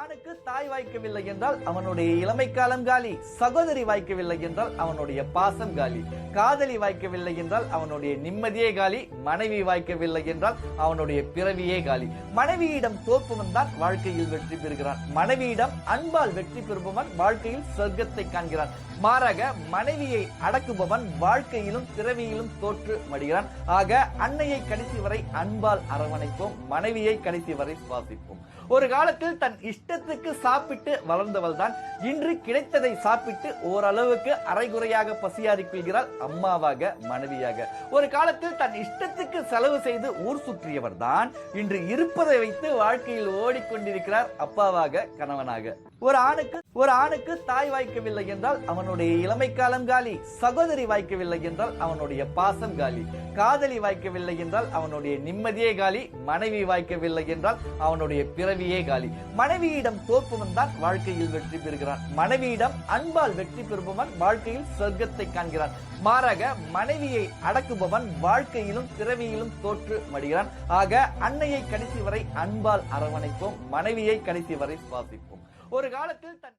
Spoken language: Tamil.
ஆணுக்கு தாய் வாய்க்கவில்லை என்றால் அவனுடைய இளமை காலம் காலி. சகோதரி வாய்க்கவில்லை என்றால் அவனுடைய பாசம் காலி. காதலி வாய்க்கவில்லை என்றால் அவனுடைய நிம்மதியே காலி. மனைவி வாய்க்கவில்லை என்றால் அவனுடைய பிறவியே காலி. மனைவியிடம் தோற்பவன் தான் வாழ்க்கையில் வெற்றி பெறுகிறான். மனைவியிடம் அன்பால் வெற்றி பெறுபவன் வாழ்க்கையில் சொர்க்கத்தை காண்கிறான். மாறாக மனைவியை அடக்குபவன் வாழ்க்கையிலும் பிறவியிலும் தோற்று மடிகிறான். ஆக அன்னையை கடைசி வரை அன்பால் அரவணைப்போம். மனைவியை கடைசி வரை சுவாசிப்போம். ஒரு காலத்தில் தன் இஷ்டத்துக்கு சாப்பிட்டு வளர்ந்தவள் தான் இன்று கிடைத்ததை சாப்பிட்டு ஓரளவுக்கு அரைகுறையாக பசியாறி கொள்கிறாள் அம்மாவாக மனைவியாக. ஒரு காலத்தில் தன் இஷ்டத்துக்கு செலவு செய்து ஊர் சுற்றியவர் தான் இன்று இருப்பதை வைத்து வாழ்க்கையில் ஓடிக்கொண்டிருக்கிறார் அப்பாவாக கணவனாக. ஒரு ஆணுக்கு ஒரு ஆணுக்கு தாய் வாய்க்கவில்லை என்றால் அவனுடைய இளமை காலம் காலி. சகோதரி வாய்க்கவில்லை என்றால் அவனுடைய பாசம் காலி. காதலி வாய்க்கவில்லை என்றால் அவனுடைய நிம்மதியே காலி. மனைவி வாய்க்கவில்லை என்றால் அவனுடைய மனைவியே காலி. மனைவியிடம் தோற்பவன் தான் வாழ்க்கையில் வெற்றி பெறுகிறான். மனைவியிடம் அன்பால் வெற்றி பெறுபவன் வாழ்க்கையில் சொர்க்கத்தை காண்கிறான். மாறாக மனைவியை அடக்குபவன் வாழ்க்கையிலும் பிறவியிலும் தோற்று மடிகிறான். ஆக அன்னையை கடைசி வரை அன்பால் அரவணைப்போம் மனைவியை கடைசி வரை சுவாசிப்போம். ஒரு காலத்தில் தன்